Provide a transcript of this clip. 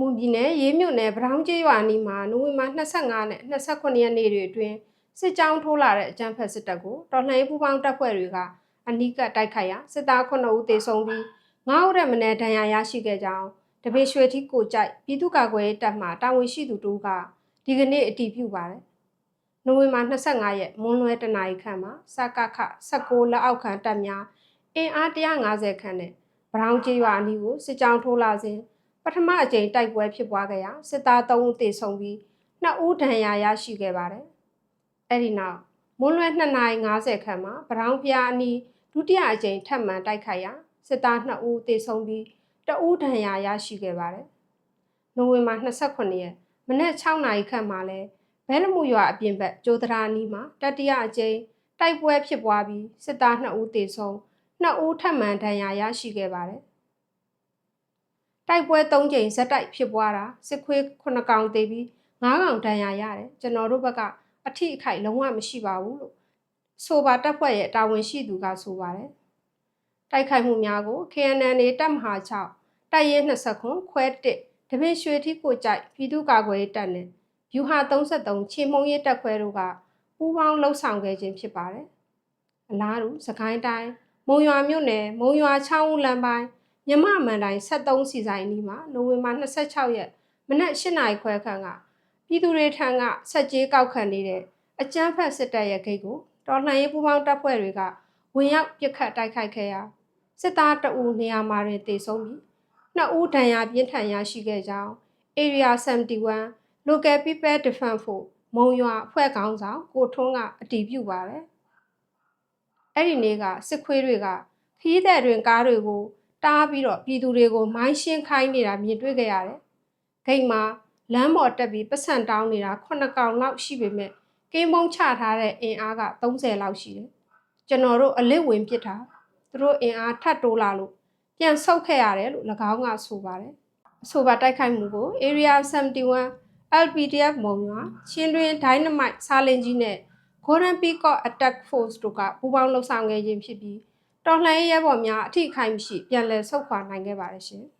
မွန်ပြည်နယ်ရေးမြို့နယ်ဗရောင်းကျေးရွာနီးမှာနိုဝင်ဘာ25နဲ့29ရက်နေ့တွေအတွင်းစစ်ကြောင်းထိုးလာတဲ့အကြမ်းဖက်စစ်တပ်ကိုတော်လှန်ရေးပူးပေါင်းတပ်ဖွဲ့တွေကအနီးကပ်တိုက်ခိုက်ရာစစ်သား9ဦးသေဆုံးပြီး9ဦးရဲ့မနေ့ဒဏ်ရာရရှိခဲ့ကြောင်းတပေရွှေထီကိုကြိုက်ပြည်သူ့ကာကွယ်ရေးတပ်မှတာဝန်ရှိသူတို့ကဒီကနေ့အတည်ပြုပါတယ်။နိုဝင်ဘာ25ရက်မွန်းလွဲတနာရီခန့်မှာစကခ16လက်အောက်ခံတပ်များအင်အား150ခန့်နဲ့ဗရောင်းကျေးရွာအနီးကိုစစ်ကြောင်းထိုးလာစဉ် ပထမအကြိမ်တိုက်ပွဲဖြစ်ပွားခဲ့ရာစစ်သား3ဦးသေဆုံးပြီး2ဦးဒဏ်ရာရရှိခဲ့ပါတယ်။အဲ့ဒီနောက်မွန်းလွဲ2:50ခန့်မှာဗရောင်းဖျားအနီးဒုတိယအကြိမ်ထပ်မံတိုက်ခိုက်ရာစစ်သား2ဦးသေဆုံးပြီး2ဦးဒဏ်ရာရရှိခဲ့ပါတယ်။နိုဝင်ဘာ29ရက်မနက်6နာရီခန့်မှာလဲဘဲလမှုရွာအပြင်ဘက်ကျိုးဒရာနီးမှာတတိယအကြိမ်တိုက်ပွဲဖြစ်ပွားပြီးစစ်သား2ဦးသေဆုံး2ဦးထပ်မံဒဏ်ရာရရှိခဲ့ပါတယ်။ တိုက်ပွဲ3ကြိမ်ဇက်တိုက်ဖြစ်ပွားတာစစ်ခွေး9ကောင်သေပြီး9ကောင်ဒဏ်ရာရတယ်ကျွန်တော်တို့ဘက်ကအထိအခိုက်လုံးဝမရှိပါဘူးလို့ဆိုပါတပ်ဖွဲ့ရဲ့တာဝန်ရှိသူကဆိုပါတယ်။တိုက်ခိုက်မှုများကို KNN တပ်မဟာ6တိုက်ရဲ20ခွန်ခွဲ1တပင်ရွှေထီကိုကြိုက်ပြည်သူ့ကာကွယ်ရေးတပ်နဲ့ယူဟာ33ချေမုံရေးတပ်ခွဲတို့ကပူးပေါင်းလှုပ်ဆောင်ခဲ့ခြင်းဖြစ်ပါတယ်။အလားတူစကိုင်းတိုင်းမုံရွာမြို့နယ်မုံရွာချောင်းဦးလမ်းပိုင်း မြမမှန်တိုင်း73စီဆိုင်နီးမှာနိုဝင်ဘာ26ရက်မနက်8နာရီခွဲခန့်ကပြည်သူတွေထံကဆက်ကြေးကောက်ခံနေတဲ့အကြမ်းဖက်စစ်တပ်ရဲ့ဂိတ်ကိုတော်လှန်ရေးပူးပေါင်းတပ်ဖွဲ့တွေကဝင်ရောက်ပစ်ခတ်တိုက်ခိုက်ခဲ့ရာစစ်သားတအူနေရာမှာတွင်တေဆုံးပြီးနှစ်ဦးဒဏ်ရာပြင်းထန်ရရှိခဲ့ကြောင်း Area 71 Local People Defense Force မုံရွာအဖွဲ့ခေါင်းဆောင်ကိုထွန်းကအတည်ပြုပါတယ်။အဲ့ဒီနေ့ကစစ်ခွေးတွေကခီးတဲ့တွင်ကားတွေကို တားပြီးတော့ပြည်သူတွေကိုမိုင်းရှင်းခိုင်းနေတာမြင်တွေ့ကြရတယ်။ဂိတ်မှာလမ်းပေါ်တက်ပြီးပတ်စံတောင်းနေတာ9កောင်လောက်ရှိပေမဲ့ကင်းမုံချထားတဲ့အင်အားက30လောက်ရှိတယ်။ကျွန်တော်တို့အလစ်ဝင်ပစ်တာသူတို့အင်အားထပ်တိုးလာလို့ပြန်ဆုတ်ခဲ့ရတယ်လို့၎င်းကဆိုပါတယ်။အဆိုပါတိုက်ခိုက်မှုကို Area 71 LPDF မုံရွာချင်းတွင် Dynamite စားလင်းကြီးနဲ့ Golden Peacock Attack Force တို့ကပူးပေါင်းလှုပ်ဆောင်ခဲ့ခြင်းဖြစ်ပြီး တော်လှန်ရေးရဲဘော်များအထိအခိုက်မရှိပြန်လည်ဆုတ်ခွာနိုင်ခဲ့ပါတယ်ရှင်။